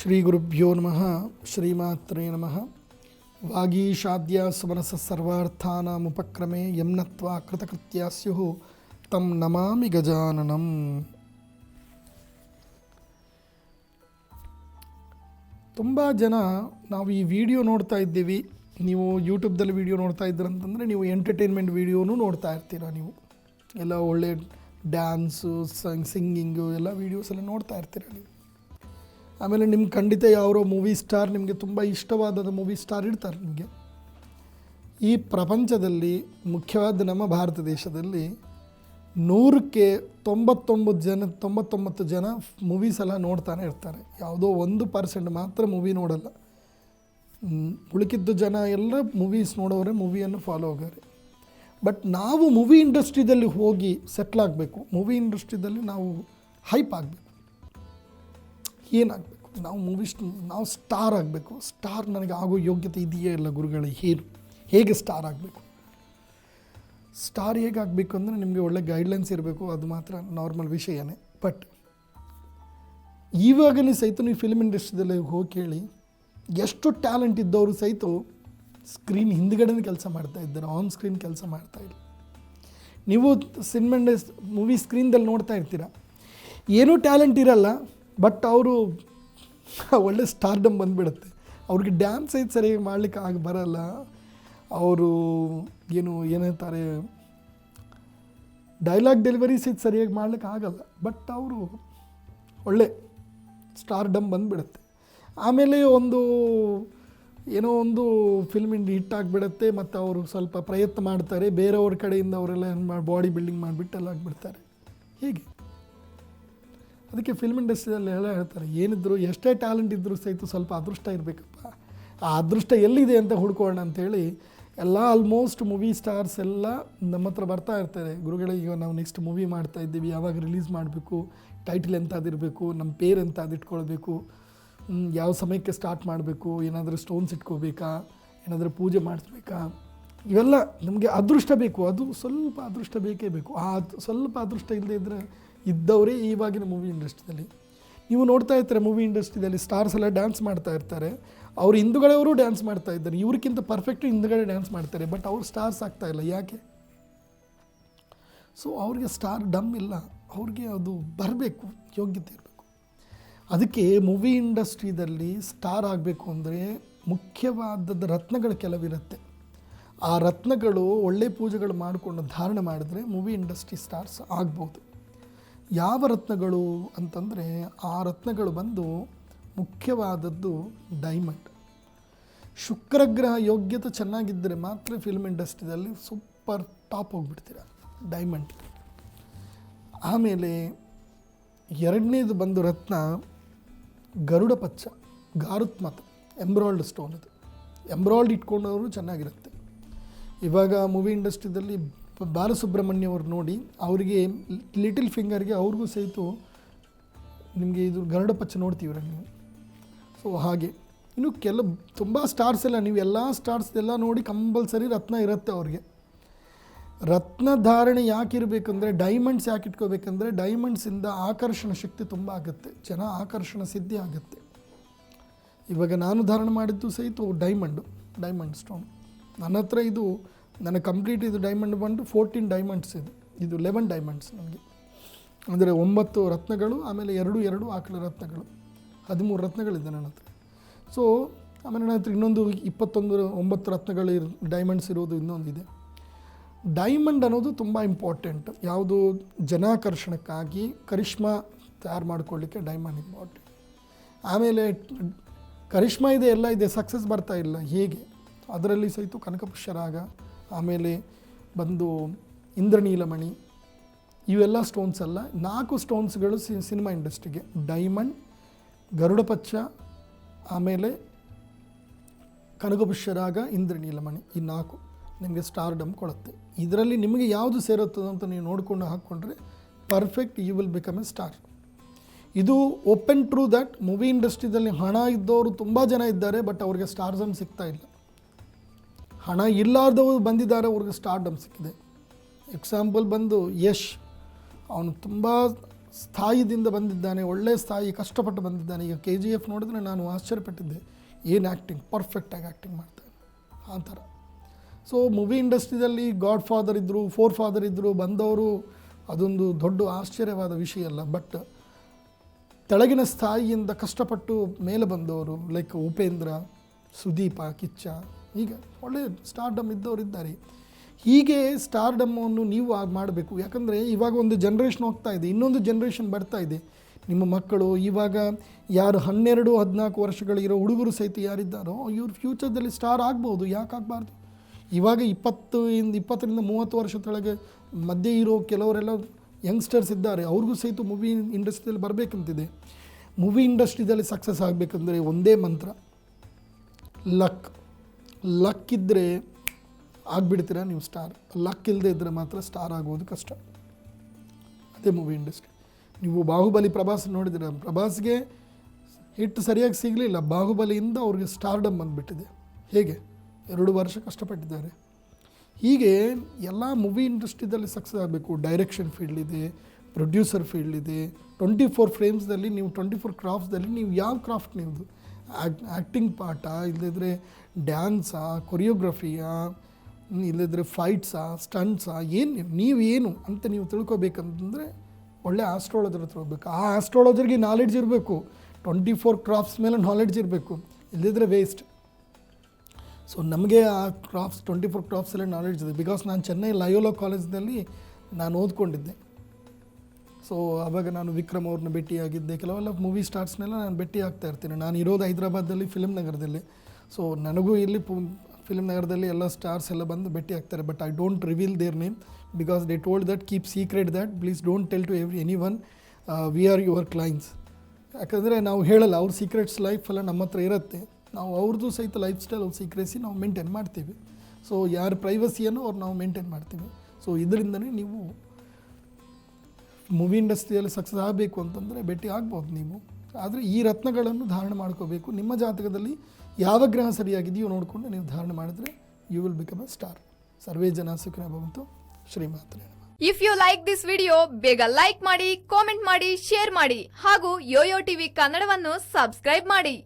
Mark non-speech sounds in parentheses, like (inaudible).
ಶ್ರೀ ಗುರುಭ್ಯೋ ನಮಃ ಶ್ರೀಮಾತ್ರೇ ನಮಃ ವಾಗೀಶಾದ್ಯ ಸುಮನಸ ಸರ್ವಾರ್ಥಾನಾಮುಪಕ್ರಮೆ ಯಮ್ನತ್ವ ಕೃತಕೃತ್ಯ ಸ್ಯು ತಂ ನಮಾಮಿ ಗಜಾನನಂ ತುಂಬ ಜನ ನಾವು ಈ ವಿಡಿಯೋ ನೋಡ್ತಾ ಇದ್ದೀವಿ. ನೀವು ಯೂಟ್ಯೂಬ್ದಲ್ಲಿ ವಿಡಿಯೋ ನೋಡ್ತಾ ಇದ್ದೀರಂತಂದರೆ ನೀವು ಎಂಟರ್ಟೈನ್ಮೆಂಟ್ ವಿಡಿಯೋನೂ ನೋಡ್ತಾ ಇರ್ತೀರ ನೀವು. ಎಲ್ಲ ಒಳ್ಳೆ ಡ್ಯಾನ್ಸು, ಸಂಗ್ ಸಿಂಗಿಂಗು ಎಲ್ಲ ವೀಡಿಯೋಸ್ ಎಲ್ಲ ನೋಡ್ತಾ ಇರ್ತೀರ ನೀವು. ಆಮೇಲೆ ನಿಮ್ಗೆ ಖಂಡಿತ ಯಾರೋ ಮೂವಿ ಸ್ಟಾರ್ ನಿಮಗೆ ತುಂಬ ಇಷ್ಟವಾದ ಮೂವಿ ಸ್ಟಾರ್ ಇರ್ತಾರೆ ನಿಮಗೆ. ಈ ಪ್ರಪಂಚದಲ್ಲಿ, ಮುಖ್ಯವಾದ ನಮ್ಮ ಭಾರತ ದೇಶದಲ್ಲಿ ನೂರಕ್ಕೆ ತೊಂಬತ್ತೊಂಬತ್ತು ಜನ ತೊಂಬತ್ತೊಂಬತ್ತು ಜನ ಮೂವೀಸ್ ಎಲ್ಲ ನೋಡ್ತಾನೆ ಇರ್ತಾರೆ. ಯಾವುದೋ ಒಂದು ಪರ್ಸೆಂಟ್ ಮಾತ್ರ ಮೂವಿ ನೋಡಲ್ಲ. ಉಳಿಕಿದ್ದು ಜನ ಎಲ್ಲ ಮೂವೀಸ್ ನೋಡೋರೆ ಮೂವಿಯನ್ನು ಫಾಲೋ ಆಗೋರೆ ಬಟ್ ನಾವು ಮೂವಿ ಇಂಡಸ್ಟ್ರಿದಲ್ಲಿ ಹೋಗಿ ಸೆಟ್ಲ್ ಆಗಬೇಕು. ಮೂವಿ ಇಂಡಸ್ಟ್ರಿದಲ್ಲಿ ನಾವು ಹೈಪ್ ಆಗಬೇಕು. ಏನಾಗಬೇಕು? ನಾವು ಮೂವಿ ನಾವು ಸ್ಟಾರ್ ಆಗಬೇಕು. ಸ್ಟಾರ್ ನನಗೆ ಆಗೋ ಯೋಗ್ಯತೆ ಇದೆಯೇ ಇಲ್ಲ ಗುರುಗಳೇ? ಏನು? ಹೇಗೆ ಸ್ಟಾರ್ ಆಗಬೇಕು? ಸ್ಟಾರ್ ಹೇಗೆ ಆಗಬೇಕು ಅಂದರೆ ನಿಮಗೆ ಒಳ್ಳೆ ಗೈಡ್ಲೈನ್ಸ್ ಇರಬೇಕು. ಅದು ಮಾತ್ರ ನಾರ್ಮಲ್ ವಿಷಯನೇ. ಬಟ್ ಇವಾಗಲೇ ಸಹಿತ ನೀವು ಫಿಲ್ಮ್ ಇಂಡಸ್ಟ್ರಿದಲ್ಲಿ ಹೋಗಿ ಕೇಳಿ, ಎಷ್ಟು ಟ್ಯಾಲೆಂಟ್ ಇದ್ದವರು ಸಹಿತ ಸ್ಕ್ರೀನ್ ಹಿಂದ್ಗಡೆನೇ ಕೆಲಸ ಮಾಡ್ತಾ ಇದ್ದಾರೆ. ಆನ್ ಸ್ಕ್ರೀನ್ ಕೆಲಸ ಮಾಡ್ತಾ ಇಲ್ಲ. ನೀವು ಸಿನಿಮಾ ಇಂಡಸ್ ಮೂವಿ ಸ್ಕ್ರೀನ್ದಲ್ಲಿ ನೋಡ್ತಾ ಇರ್ತೀರ. ಏನೂ ಟ್ಯಾಲೆಂಟ್ ಇರಲ್ಲ. ಬಟ್ ಅವರು (laughs) ಒಳ್ಳೆ ಸ್ಟಾರ್ಡಮ್ ಬಂದುಬಿಡುತ್ತೆ. ಅವ್ರಿಗೆ ಡ್ಯಾನ್ಸ್ ಐದು ಸರಿಯಾಗಿ ಮಾಡ್ಲಿಕ್ಕೆ ಆಗ ಬರಲ್ಲ. ಅವರು ಏನು ಏನಂತಾರೆ ಡೈಲಾಗ್ ಡೆಲಿವರೀಸ್ ಇದು ಸರಿಯಾಗಿ ಮಾಡ್ಲಿಕ್ಕೆ ಆಗಲ್ಲ. ಬಟ್ ಅವರು ಒಳ್ಳೆ ಸ್ಟಾರ್ಡಮ್ ಬಂದುಬಿಡುತ್ತೆ. ಆಮೇಲೆ ಒಂದು ಏನೋ ಒಂದು ಫಿಲ್ಮ್ ಇಂಡಿ ಹಿಟ್ ಆಗಿಬಿಡುತ್ತೆ. ಮತ್ತು ಅವರು ಸ್ವಲ್ಪ ಪ್ರಯತ್ನ ಮಾಡ್ತಾರೆ. ಬೇರೆಯವ್ರ ಕಡೆಯಿಂದ ಅವರೆಲ್ಲ ಏನು ಮಾಡಿ ಬಾಡಿ ಬಿಲ್ಡಿಂಗ್ ಮಾಡಿಬಿಟ್ಟೆಲ್ಲ ಆಗಿಬಿಡ್ತಾರೆ. ಹೀಗೆ? ಅದಕ್ಕೆ ಫಿಲ್ಮ್ ಇಂಡಸ್ಟ್ರಿಯಲ್ಲಿ ಎಲ್ಲ ಹೇಳ್ತಾರೆ, ಏನಿದ್ರು ಎಷ್ಟೇ ಟ್ಯಾಲೆಂಟ್ ಇದ್ದರೂ ಸಹಿತ ಸ್ವಲ್ಪ ಅದೃಷ್ಟ ಇರಬೇಕಪ್ಪ. ಆ ಅದೃಷ್ಟ ಎಲ್ಲಿದೆ ಅಂತ ಹುಡ್ಕೋಣ ಅಂಥೇಳಿ ಎಲ್ಲ ಆಲ್ಮೋಸ್ಟ್ ಮೂವಿ ಸ್ಟಾರ್ಸ್ ಎಲ್ಲ ನಮ್ಮ ಹತ್ರ ಬರ್ತಾ ಇರ್ತಾರೆ. ಗುರುಗಳೇ, ಈಗ ನಾವು ನೆಕ್ಸ್ಟ್ ಮೂವಿ ಮಾಡ್ತಾ ಇದ್ದೀವಿ, ಯಾವಾಗ ರಿಲೀಸ್ ಮಾಡಬೇಕು ಟೈಟಲ್ ಎಂಥದ್ದಿರಬೇಕು ನಮ್ಮ ಪೇರ್ ಇಟ್ಕೊಳ್ಬೇಕು ಯಾವ ಸಮಯಕ್ಕೆ ಸ್ಟಾರ್ಟ್ ಮಾಡಬೇಕು, ಏನಾದರೂ ಸ್ಟೋನ್ಸ್ ಇಟ್ಕೋಬೇಕಾ, ಏನಾದರೂ ಪೂಜೆ ಮಾಡಿಸ್ಬೇಕಾ, ಇವೆಲ್ಲ ನಮಗೆ ಅದೃಷ್ಟ ಬೇಕು. ಅದು ಸ್ವಲ್ಪ ಅದೃಷ್ಟ ಬೇಕೇ ಬೇಕು. ಆ ಸ್ವಲ್ಪ ಅದೃಷ್ಟ ಇಲ್ಲದೆ ಇದ್ದರೆ ಇದ್ದವರೇ ಇವಾಗಿನ ಮೂವಿ ಇಂಡಸ್ಟ್ರಿಯಲ್ಲಿ ನೀವು ನೋಡ್ತಾ ಇರ್ತಾರೆ ಮೂವಿ ಇಂಡಸ್ಟ್ರಿಯಲ್ಲಿ ಸ್ಟಾರ್ಸ್ ಎಲ್ಲ ಡ್ಯಾನ್ಸ್ ಮಾಡ್ತಾ ಇರ್ತಾರೆ. ಅವ್ರು ಹಿಂದುಗಡೆಯವರು ಡ್ಯಾನ್ಸ್ ಮಾಡ್ತಾ ಇದ್ದಾರೆ. ಇವ್ರಿಗಿಂತ ಪರ್ಫೆಕ್ಟ್ ಹಿಂದುಗಡೆ ಡ್ಯಾನ್ಸ್ ಮಾಡ್ತಾರೆ. ಬಟ್ ಅವ್ರು ಸ್ಟಾರ್ಸ್ ಆಗ್ತಾ ಇಲ್ಲ. ಯಾಕೆ? ಸೊ ಅವ್ರಿಗೆ ಸ್ಟಾರ್ ಡಮ್ ಇಲ್ಲ. ಅವ್ರಿಗೆ ಅದು ಬರಬೇಕು, ಯೋಗ್ಯತೆ ಇರಬೇಕು. ಅದಕ್ಕೆ ಮೂವಿ ಇಂಡಸ್ಟ್ರಿದಲ್ಲಿ ಸ್ಟಾರ್ ಆಗಬೇಕು ಅಂದರೆ ಮುಖ್ಯವಾದದ್ದು ರತ್ನಗಳು ಕೆಲವಿರುತ್ತೆ. ಆ ರತ್ನಗಳು ಒಳ್ಳೆ ಪೂಜೆಗಳು ಮಾಡಿಕೊಂಡು ಧಾರಣೆ ಮಾಡಿದ್ರೆ ಮೂವಿ ಇಂಡಸ್ಟ್ರಿ ಸ್ಟಾರ್ಸ್ ಆಗ್ಬೋದು. ಯಾವ ರತ್ನಗಳು ಅಂತಂದರೆ ಆ ರತ್ನಗಳು ಬಂದು ಮುಖ್ಯವಾದದ್ದು ಡೈಮಂಡ್ ಶುಕ್ರಗ್ರಹ ಯೋಗ್ಯತೆ ಚೆನ್ನಾಗಿದ್ದರೆ ಮಾತ್ರ ಫಿಲ್ಮ್ ಇಂಡಸ್ಟ್ರಿಯಲ್ಲಿ ಸೂಪರ್ ಟಾಪ್ ಹೋಗ್ಬಿಡ್ತೀರ ಡೈಮಂಡ್ ಆಮೇಲೆ ಎರಡನೇದು ಬಂದು ರತ್ನ ಗರುಡ ಪಚ್ಚ, ಗಾರುತ್ ಮತ ಎಂಬ್ರಾಯ್ಡ್ ಸ್ಟೋನ್ ಅದು. ಎಂಬ್ರಾಯ್ಡ್ ಇಟ್ಕೊಂಡವರು ಚೆನ್ನಾಗಿರುತ್ತೆ. ಇವಾಗ ಮೂವಿ ಇಂಡಸ್ಟ್ರಿದಲ್ಲಿ ಬಾಲಸುಬ್ರಹ್ಮಣ್ಯ ಅವ್ರು ನೋಡಿ ಅವರಿಗೆ ಲಿಟಿಲ್ ಫಿಂಗರ್ಗೆ ಅವ್ರಿಗೂ ಸಹಿತ ನಿಮಗೆ ಇದು ಗರುಡ ಪಚ್ಚ ನೋಡ್ತೀವ್ರ ನೀವು? ಸೊ ಹಾಗೆ. ಇನ್ನು ಕೆಲ ತುಂಬ ಸ್ಟಾರ್ಸ್ ಎಲ್ಲ ನೀವು ಎಲ್ಲ ಸ್ಟಾರ್ಸ್ ಎಲ್ಲ ನೋಡಿ ಕಂಪಲ್ಸರಿ ರತ್ನ ಇರುತ್ತೆ ಅವ್ರಿಗೆ. ರತ್ನ ಧಾರಣೆ ಯಾಕೆ ಇರಬೇಕಂದ್ರೆ ಡೈಮಂಡ್ಸ್ ಯಾಕೆ ಇಟ್ಕೋಬೇಕಂದ್ರೆ ಡೈಮಂಡ್ಸಿಂದ ಆಕರ್ಷಣ ಶಕ್ತಿ ತುಂಬ ಆಗುತ್ತೆ. ಜನ ಆಕರ್ಷಣ ಸಿದ್ಧಿ ಆಗುತ್ತೆ. ಇವಾಗ ನಾನು ಧಾರಣೆ ಮಾಡಿದ್ದು ಸಹಿತ ಡೈಮಂಡು ಡೈಮಂಡ್ ಸ್ಟೋನ್ ನನ್ನ ಹತ್ರ ಇದು ನನ್ನ ಕಂಪ್ಲೀಟ್ ಇದು ಡೈಮಂಡ್ ಬಂದು ಫೋರ್ಟೀನ್ ಡೈಮಂಡ್ಸ್ ಇದು. ಇದು ಲೆವೆನ್ ಡೈಮಂಡ್ಸ್ ನನಗೆ ಅಂದರೆ ಒಂಬತ್ತು ರತ್ನಗಳು, ಆಮೇಲೆ ಎರಡು ಎರಡು ಆಕಳ ರತ್ನಗಳು. ಹದಿಮೂರು ರತ್ನಗಳಿದೆ ನನ್ನ ಹತ್ರ. ಸೊ ಆಮೇಲೆ ನನ್ನ ಹತ್ರ ಇನ್ನೊಂದು ಇಪ್ಪತ್ತೊಂದು, ಒಂಬತ್ತು ರತ್ನಗಳು ಡೈಮಂಡ್ಸ್ ಇರೋದು ಇನ್ನೊಂದಿದೆ ಡೈಮಂಡ್ ಅನ್ನೋದು ತುಂಬ ಇಂಪಾರ್ಟೆಂಟ್ ಯಾವುದು ಜನಾಕರ್ಷಣಕ್ಕಾಗಿ ಕರಿಷ್ಮಾ ತಯಾರು ಮಾಡ್ಕೊಳ್ಳಿಕ್ಕೆ ಡೈಮಂಡ್ ಇಂಪಾರ್ಟೆಂಟ್ ಆಮೇಲೆ ಕರಿಷ್ಮಾ ಇದೆ, ಎಲ್ಲ ಇದೆ ಸಕ್ಸಸ್ ಬರ್ತಾ ಇಲ್ಲ. ಹೇಗೆ? ಅದರಲ್ಲಿ ಸಹಿತ ಕನಕಪುಷ್ಯರಾಗ ಆಮೇಲೆ ಬಂದು ಇಂದ್ರನೀಲಮಣಿ, ಇವೆಲ್ಲ ಸ್ಟೋನ್ಸ್ ಅಲ್ಲ. ನಾಲ್ಕು ಸ್ಟೋನ್ಸ್ಗಳು ಸಿನಿಮಾ ಇಂಡಸ್ಟ್ರಿಗೆ ಡೈಮಂಡ್ ಗರುಡಪಚ್ಚ ಆಮೇಲೆ ಕನಕಪುಷ್ಯರಾಗ ಇಂದ್ರನೀಲಮಣಿ ಈ ನಾಲ್ಕು ನಿಮಗೆ ಸ್ಟಾರ್ಡಮ್ ಕೊಡುತ್ತೆ. ಇದರಲ್ಲಿ ನಿಮಗೆ ಯಾವುದು ಸೇರುತ್ತದೆ ಅಂತ ನೀವು ನೋಡಿಕೊಂಡು ಹಾಕ್ಕೊಂಡ್ರೆ perfect you will become a star ಇದು ಓಪನ್ ಟ್ರೂ ದ್ಯಾಟ್ ಮೂವಿ ಇಂಡಸ್ಟ್ರಿದಲ್ಲಿ ಹಣ ಇದ್ದವರು ತುಂಬ ಜನ ಇದ್ದಾರೆ ಬಟ್ ಅವ್ರಿಗೆ ಸ್ಟಾರ್ಸಮ್ ಸಿಗ್ತಾ ಇಲ್ಲ. ಹಣ ಇಲ್ಲಾರ್ದವರು ಬಂದಿದ್ದಾರೆ, ಅವ್ರಿಗೆ ಸ್ಟಾರ್ಡಮ್ ಸಿಕ್ಕಿದೆ. ಎಕ್ಸಾಂಪಲ್ ಬಂದು ಯಶ್. ಅವನು ತುಂಬ ಸ್ಥಾಯಿದಿಂದ ಬಂದಿದ್ದಾನೆ, ಒಳ್ಳೆ ಸ್ಥಾಯಿ, ಕಷ್ಟಪಟ್ಟು ಬಂದಿದ್ದಾನೆ. ಈಗ ಕೆ ಜಿ ಎಫ್ ನೋಡಿದ್ರೆ ನಾನು ಆಶ್ಚರ್ಯಪಟ್ಟಿದ್ದೆ. ಏನು ಆ್ಯಕ್ಟಿಂಗ್ ಪರ್ಫೆಕ್ಟಾಗಿ ಆ್ಯಕ್ಟಿಂಗ್ ಮಾಡ್ತಾನೆ. ಆ ಥರ. ಸೊ ಮೂವಿ ಇಂಡಸ್ಟ್ರಿಯಲ್ಲಿ ಗಾಡ್ ಫಾದರ್ ಇದ್ದರು ಫೋರ್ ಫಾದರ್ ಇದ್ದರು ಬಂದವರು ಅದೊಂದು ದೊಡ್ಡ ಆಶ್ಚರ್ಯವಾದ ವಿಷಯ ಅಲ್ಲ. ಬಟ್ ತೆಳಗಿನ ಸ್ಥಾಯಿಯಿಂದ ಕಷ್ಟಪಟ್ಟು ಮೇಲೆ ಬಂದವರು ಲೈಕ್ ಉಪೇಂದ್ರ ಸುದೀಪ, ಕಿಚ್ಚ, ಹೀಗೆ ಒಳ್ಳೆ ಸ್ಟಾರ್ಡಮ್ ಇದ್ದವರು ಇದ್ದಾರೆ. ಹೀಗೆ ಸ್ಟಾರ್ಡಮ್ಮನ್ನು ನೀವು ಆಗ ಮಾಡಬೇಕು. ಯಾಕಂದರೆ ಇವಾಗ ಒಂದು ಜನ್ರೇಷನ್ ಹೋಗ್ತಾ ಇದೆ, ಇನ್ನೊಂದು ಜನ್ರೇಷನ್ ಬರ್ತಾ ಇದೆ. ನಿಮ್ಮ ಮಕ್ಕಳು, ಇವಾಗ ಯಾರು ಹನ್ನೆರಡು, ಹದಿನಾಲ್ಕು ವರ್ಷಗಳಿರೋ ಹುಡುಗರು ಸಹಿತ ಯಾರಿದ್ದಾರೋ, ಇವ್ರ ಫ್ಯೂಚರ್ದಲ್ಲಿ ಸ್ಟಾರ್ ಆಗ್ಬೋದು. ಯಾಕೆ ಆಗಬಾರ್ದು? ಇವಾಗ ಇಪ್ಪತ್ತು ಇಂದ ಇಪ್ಪತ್ತರಿಂದ ಮೂವತ್ತು ವರ್ಷ ಕೆಳಗೆ ಮಧ್ಯೆ ಇರೋ ಕೆಲವರೆಲ್ಲ ಯಂಗ್ಸ್ಟರ್ಸ್ ಇದ್ದಾರೆ. ಅವ್ರಿಗೂ ಸಹಿತ ಮೂವಿ ಇಂಡಸ್ಟ್ರಿಯಲ್ಲಿ ಬರಬೇಕಂತಿದೆ. ಮೂವಿ ಇಂಡಸ್ಟ್ರಿದಲ್ಲಿ ಸಕ್ಸಸ್ ಆಗಬೇಕಂದ್ರೆ ಒಂದೇ ಮಂತ್ರ. ಲಕ್ ಲಕ್ ಇದ್ದರೆ ಆಗಿಬಿಡ್ತೀರಾ ನೀವು ಸ್ಟಾರ್? ಲಕ್ ಇಲ್ಲದೆ ಇದ್ದರೆ ಮಾತ್ರ ಸ್ಟಾರ್ ಆಗೋದು ಕಷ್ಟ. ಅದೇ ಮೂವಿ ಇಂಡಸ್ಟ್ರಿ ನೀವು ಬಾಹುಬಲಿ ಪ್ರಭಾಸ್ ನೋಡಿದಿರ ಪ್ರಭಾಸ್ಗೆ ಹಿಟ್ಟು ಸರಿಯಾಗಿ ಸಿಗಲಿಲ್ಲ. ಬಾಹುಬಲಿಯಿಂದ ಅವ್ರಿಗೆ ಸ್ಟಾರ್ಡಮ್ ಬಂದುಬಿಟ್ಟಿದೆ. ಹೇಗೆ? ಎರಡು ವರ್ಷ ಕಷ್ಟಪಟ್ಟಿದ್ದಾರೆ. ಹೀಗೆ ಎಲ್ಲ ಮೂವಿ ಇಂಡಸ್ಟ್ರಿದಲ್ಲಿ ಸಕ್ಸಸ್ ಆಗಬೇಕು. ಡೈರೆಕ್ಷನ್ ಫೀಲ್ಡ್ ಇದೆ ಪ್ರೊಡ್ಯೂಸರ್ ಫೀಲ್ಡ್ ಇದೆ. ಟ್ವೆಂಟಿ ಫೋರ್ ಫ್ರೇಮ್ಸ್ದಲ್ಲಿ ನೀವು ಟ್ವೆಂಟಿ ಫೋರ್ ಕ್ರಾಫ್ಟ್ಸ್ದಲ್ಲಿ ನೀವು ಯಾವ ಕ್ರಾಫ್ಟ್ ನಿಮ್ಮದು ಆ್ಯಕ್ಟಿಂಗ್ ಪಾಠ ಇಲ್ಲದಿದ್ದರೆ ಡ್ಯಾನ್ಸಾ, ಕೊರಿಯೋಗ್ರಫಿಯಾ ಇಲ್ಲದಿದ್ದರೆ ಫೈಟ್ಸಾ, ಸ್ಟಂಟ್ಸಾ, ಏನು ನೀವು ಏನು ಅಂತ ನೀವು ತಿಳ್ಕೊಬೇಕಂತಂದರೆ ಒಳ್ಳೆ ಆಸ್ಟ್ರಾಲಜರ್ ಹತ್ರ ಹೋಗ್ಬೇಕು. ಆ ಆಸ್ಟ್ರಾಲಜರ್ಗೆ ನಾಲೆಡ್ಜ್ ಇರಬೇಕು. ಟ್ವೆಂಟಿ ಫೋರ್ ಕ್ರಾಫ್ಟ್ಸ್ ಮೇಲೆ ನಾಲೆಡ್ಜ್ ಇರಬೇಕು. ಇಲ್ಲದಿದ್ದರೆ ವೇಸ್ಟ್ ಸೊ ನಮಗೆ ಆ ಕ್ರಾಫ್ಟ್ಸ್ ಟ್ವೆಂಟಿ ಫೋರ್ ಕ್ರಾಫ್ಟ್ಸ್ ಎಲ್ಲ ನಾಲೆಡ್ಜ್ ಇದೆ. ಬಿಕಾಸ್ ನಾನು ಚೆನ್ನೈ ಲಯೋಲಾ ಕಾಲೇಜ್ನಲ್ಲಿ ನಾನು ಓದ್ಕೊಂಡಿದ್ದೆ. ಸೊ ಆವಾಗ ನಾನು ವಿಕ್ರಮ್ ಅವ್ರನ್ನ ಭೇಟಿಯಾಗಿದ್ದೆ. ಕೆಲವೆಲ್ಲ ಮೂವಿ ಸ್ಟಾರ್ಸ್ನೆಲ್ಲ ನಾನು ಭೇಟಿ ಆಗ್ತಾ ಇರ್ತೀನಿ. ನಾನು ಇರೋದು ಹೈದ್ರಾಬಾದಲ್ಲಿ ಫಿಲ್ಮ್ ನಗರದಲ್ಲಿ. ಸೊ ನನಗೂ ಇಲ್ಲಿ ಫಿಲ್ಮ್ ನಗರದಲ್ಲಿ ಎಲ್ಲ ಸ್ಟಾರ್ಸ್ ಎಲ್ಲ ಬಂದು ಭೇಟಿ ಆಗ್ತಾರೆ. But I don't reveal their name because they told that keep secret that please don't tell to every any one we are your clients ಯಾಕಂದರೆ ನಾವು ಹೇಳಲ್ಲ, ಅವ್ರ ಸೀಕ್ರೆಟ್ಸ್ ಲೈಫ್ ಎಲ್ಲ ನಮ್ಮ ಹತ್ರ ಇರುತ್ತೆ. ನಾವು ಅವ್ರದ್ದು ಸಹಿತ ಲೈಫ್ ಸ್ಟೈಲ್ ಅವ್ರ ಸೀಕ್ರೆಸಿ ನಾವು ಮೇಂಟೈನ್ ಮಾಡ್ತೀವಿ. ಸೊ ಯಾರ ಪ್ರೈವಸಿಯನ್ನು ಅವ್ರು ನಾವು ಮೇಂಟೈನ್ ಮಾಡ್ತೀವಿ. ಸೊ ಇದರಿಂದನೇ ನೀವು ಮೂವಿ ಇಂಡಸ್ಟ್ರಿಯಲ್ಲಿ ಸಕ್ಸಸ್ ಆಗಬೇಕು ಅಂತಂದರೆ ಭೇಟಿ ಆಗ್ಬೋದು ನೀವು. ಆದರೆ ಈ ರತ್ನಗಳನ್ನು ಧಾರಣೆ ಮಾಡ್ಕೋಬೇಕು. ನಿಮ್ಮ ಜಾತಕದಲ್ಲಿ ಯಾವ ಗ್ರಹ ಸರಿಯಾಗಿದೆಯೋ ನೋಡಿಕೊಂಡು ನೀವು ಧಾರಣೆ ಮಾಡಿದ್ರೆ you will become a star ಸರ್ವೇ ಜನ ಸುಖಿನ ಭವಂತು. ಶ್ರೀಮಾತ್ರ if you like this video ಬೇಗ ಲೈಕ್ ಮಾಡಿ ಕಾಮೆಂಟ್ ಮಾಡಿ ಶೇರ್ ಮಾಡಿ ಹಾಗೂ ಯೋಯೋ ಟಿವಿ ಕನ್ನಡವನ್ನು ಸಬ್ಸ್ಕ್ರೈಬ್ ಮಾಡಿ.